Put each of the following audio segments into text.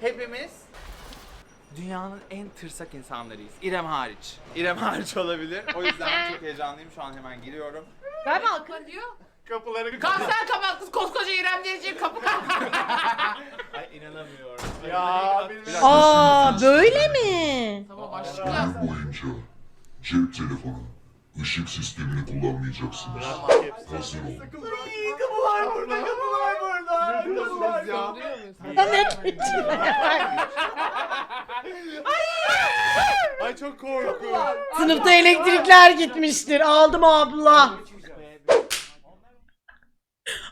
Hepimiz dünyanın en tırsak insanlarıyız. İrem hariç. İrem hariç olabilir. O yüzden çok heyecanlıyım. Şu an hemen giriyorum. Ben mi diyor? Kapıları Kanser kapat kız koskoca İrem diyecek kapı kapat. Ay inanamıyorum. Ya benim Aa böyle mi? tamam aşkım. Boyunca cep telefonu, ışık sistemini kullanmayacaksınız. Hazır olun. Kapılar burada, kapılar burada. Kapılar ya. Ay çok korkuyorum. Sınıfta elektrikler gitmiştir. Aldım abla.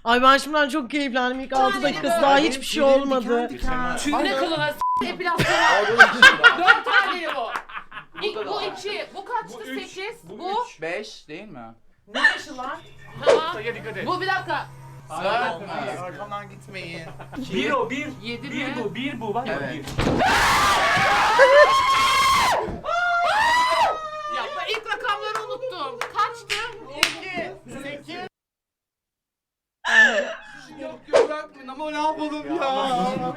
Ay ben şimdiden çok keyiflendim. İlk 6 dakikası daha hiçbir şey olmadı. Tüyüne kılına s*** epilasyona. Dört taneli bu. İlk, bu iki. Bu kaçtı? Sekiz. Bu. 5 değil mi? Ne beşi lan? Tamam. Bu bir dakika. Dört Arkamdan gitmeyin. Bir o bir. Yedi bir mi? bu bir bu bak. Evet. Bir. Ya ben ilk rakamları unuttum. Kaçtı? Yok yok bırakmayın ama ne yapalım ya.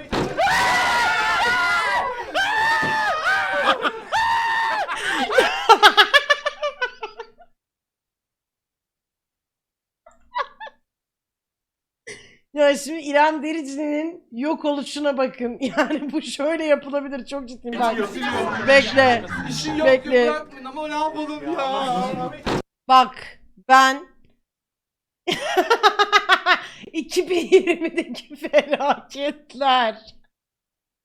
Ya şimdi İrem Derici'nin yok oluşuna bakın. Yani bu şöyle yapılabilir. Çok ciddiyim bak. Bekle. İşin yok Bekle. bırakmayın ama ne yapalım ya. Bak ben 2020'deki felaketler.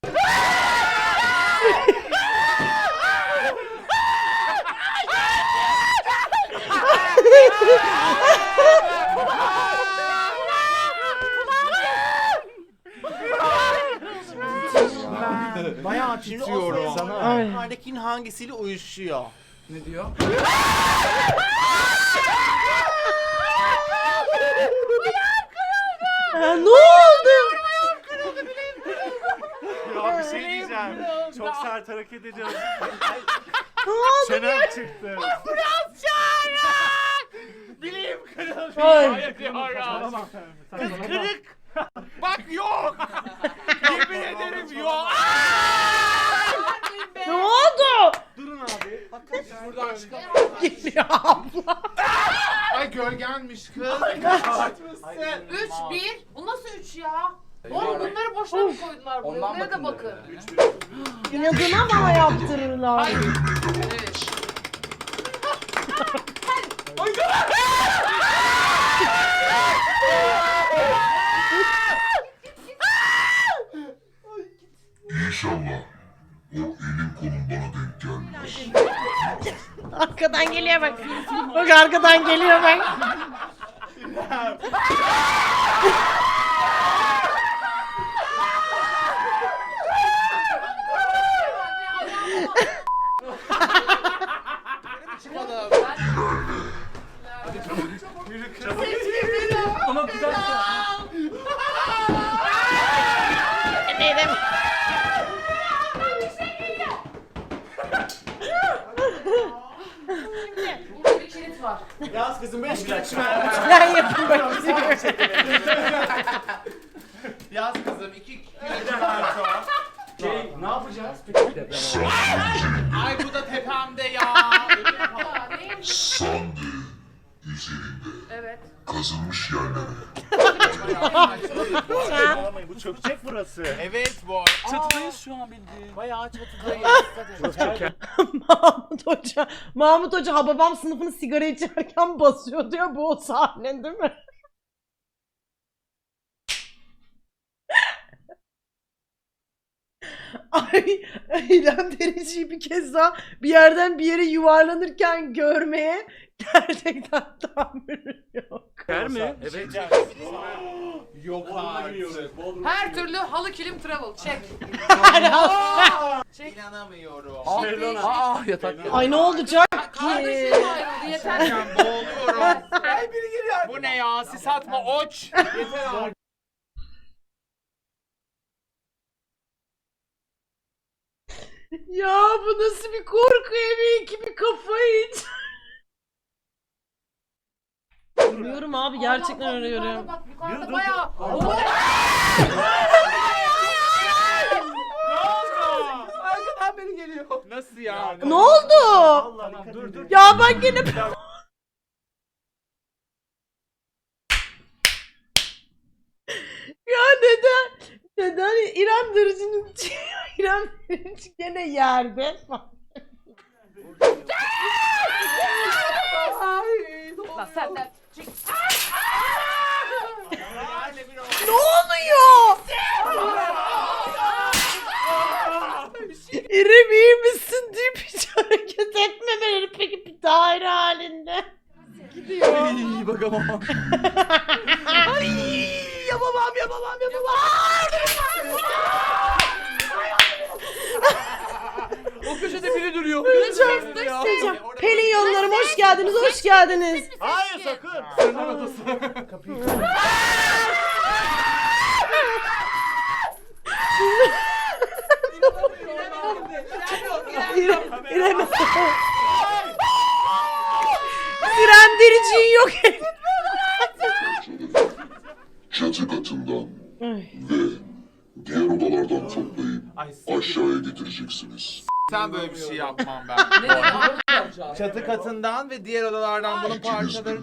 Bayağı titriyorum. Sana Ay. yukarıdakinin hangisiyle uyuşuyor? Ne diyor? Ha, ne oldu? Ya bir şey diyeceğim. Çok sert hareket ediyorsun. Ne oldu? Çenem çıktı. Ay. Tamam. Kız kırık. Bak yok. Yemin ederim yok. Ne oldu? Durun abi. Buradan çıkalım. Geliyor abla. Ay gölgenmiş kız. Üç, bir. Bu nasıl üç ya? Oğlum bunları boşuna mı koydular buraya? Ondan Buraya da bakın bakın. İnadına mı yaptırırlar? Evet. İnşallah o elin kolun bana denk gelmez. Arkadan geliyor bak. Bak arkadan geliyor bak. Burada bir kilit var. Yaz kızım 5 kilo Ben yapayım bak. Yaz kızım iki kilo Şey ne yapacağız? Ay bu da tepemde ya. Sandı üzerinde Evet. kazılmış yerlere bu çökecek burası. evet bu. Çatıdayız şu an bildiğin. Bayağı çatıdayız. Mahmut Hoca. Mahmut Hoca Hababam sınıfını sigara içerken basıyor diyor. Bu o sahne değil mi? Ay, İrem Derici'yi bir kez daha bir yerden bir yere yuvarlanırken görmeye gerçekten tahammülüm yok. Yer mi? Evet. Yok artık. Her türlü halı kilim travel. Çek. İnanamıyorum. Şifreyi- Aa yatak ya. Ay ne olacak ki? Kardeşim ayrıldı yeter. Ben boğuluyorum. Ay biri geliyor. Bu ne ya? Sis atma oç. Yeter artık. Ya bu nasıl bir korku evi ki bir kafayı iç. Görüyorum abi gerçekten öyle Yukarıda görüyorum. Bak yukarıda! Nasıl ya? Ne oldu? Vallahi dur dur. Ya ben gene... ya neden? Neden İrem Dırıcı'nın İrem Dırıcı gene yerde. Lan senden. Ne oluyor? İrem iyi misin deyip hiç hareket etmemeleri peki bir daire halinde. Gidiyor. İyi bakamam. Ay yapamam yapamam yapamam. O köşede biri duruyor. Öleceğim. Öleceğim. Pelin yollarım hoş geldiniz hoş geldiniz. Hayır sakın. Sırlar odası. Kapıyı İrem, İrem. İrem Derici'yi yok et. Çatı katından Ay. ve diğer odalardan toplayıp aşağıya getireceksiniz. Sen böyle bir şey yapmam ben. Çatı katından ve diğer odalardan bunun birlikte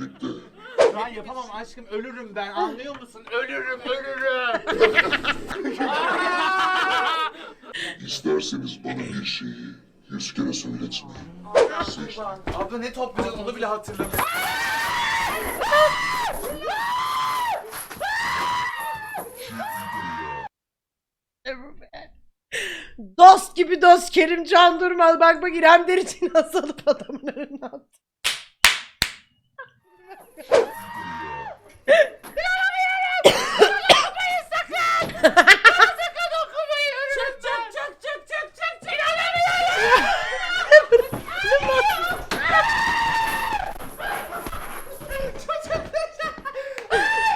Ben yapamam aşkım ölürüm ben anlıyor musun? Ölürüm ölürüm. isterseniz bana bir şeyi yüz kere söyletmeyin. Seçtim. Abla ne toplayacağız onu bile hatırlamıyorum. Dost gibi dost Kerimcan Durmaz. Bak bak İrem Derici nasıl alıp adamın önüne attı.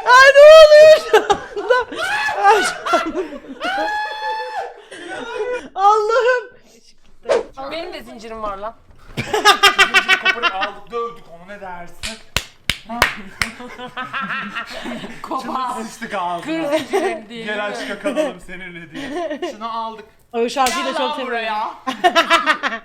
Ay ne oluyor şu anda? Ay, şu anda. Allah'ım. Benim de zincirim var lan. Zinciri koparıp aldık dövdük onu ne dersin? Kopa. sıçtık ağzına. Kır zincirim diye. Gel aşka kalalım seninle diye. Şunu aldık. O şarkıyı da Gel çok lan seviyorum. buraya. ya.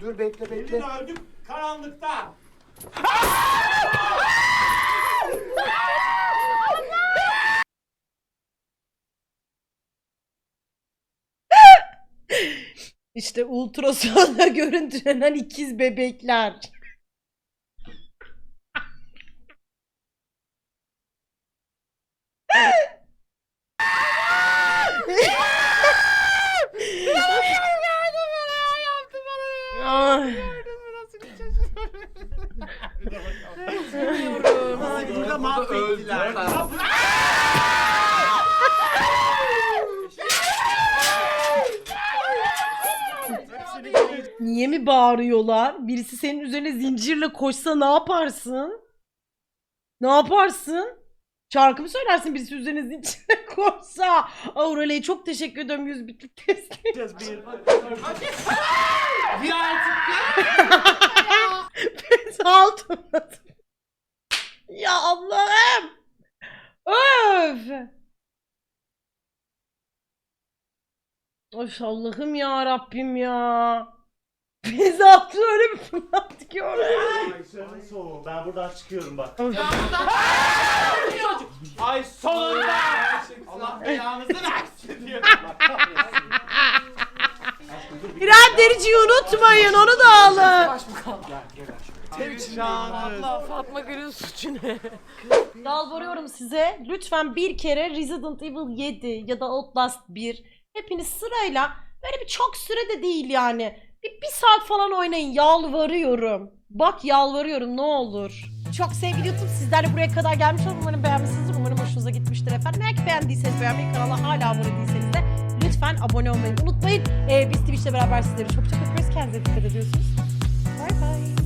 Dur bekle bekle. Elini öldüm karanlıkta. İşte ultrasonda görüntülenen ikiz bebekler. Burada mahvettiler. Niye mi bağırıyorlar? Birisi senin üzerine zincirle koşsa ne yaparsın? Ne yaparsın? Şarkı mı söylersin birisi üzerine zincirle koşsa? Aurelia'ya çok teşekkür ediyorum yüz bitlik testi. Bir. Altın. Ya Allah'ım. Öf. Of Allah'ım ya Rabbim ya. Biz attı öyle bir fırlattı ki oraya. Ay soğuk. Ben buradan çıkıyorum bak. Ay sonunda. Allah belanızı versin diyor. İrem Derici'yi unutmayın onu da alın. Canım. Fatma Gül'ün suçu ne? Yalvarıyorum size lütfen bir kere Resident Evil 7 ya da Outlast 1 hepiniz sırayla böyle bir çok süre de değil yani. Bir, bir saat falan oynayın yalvarıyorum. Bak yalvarıyorum ne olur. Çok sevgili YouTube sizler de buraya kadar gelmiş olun. Umarım beğenmişsinizdir. Umarım hoşunuza gitmiştir efendim. Eğer ki beğendiyseniz beğenmeyi kanala hala abone değilseniz de lütfen abone olmayı unutmayın. Ee, biz Twitch'le beraber sizleri çok çok öpüyoruz. Kendinize dikkat ediyorsunuz. Bye bye.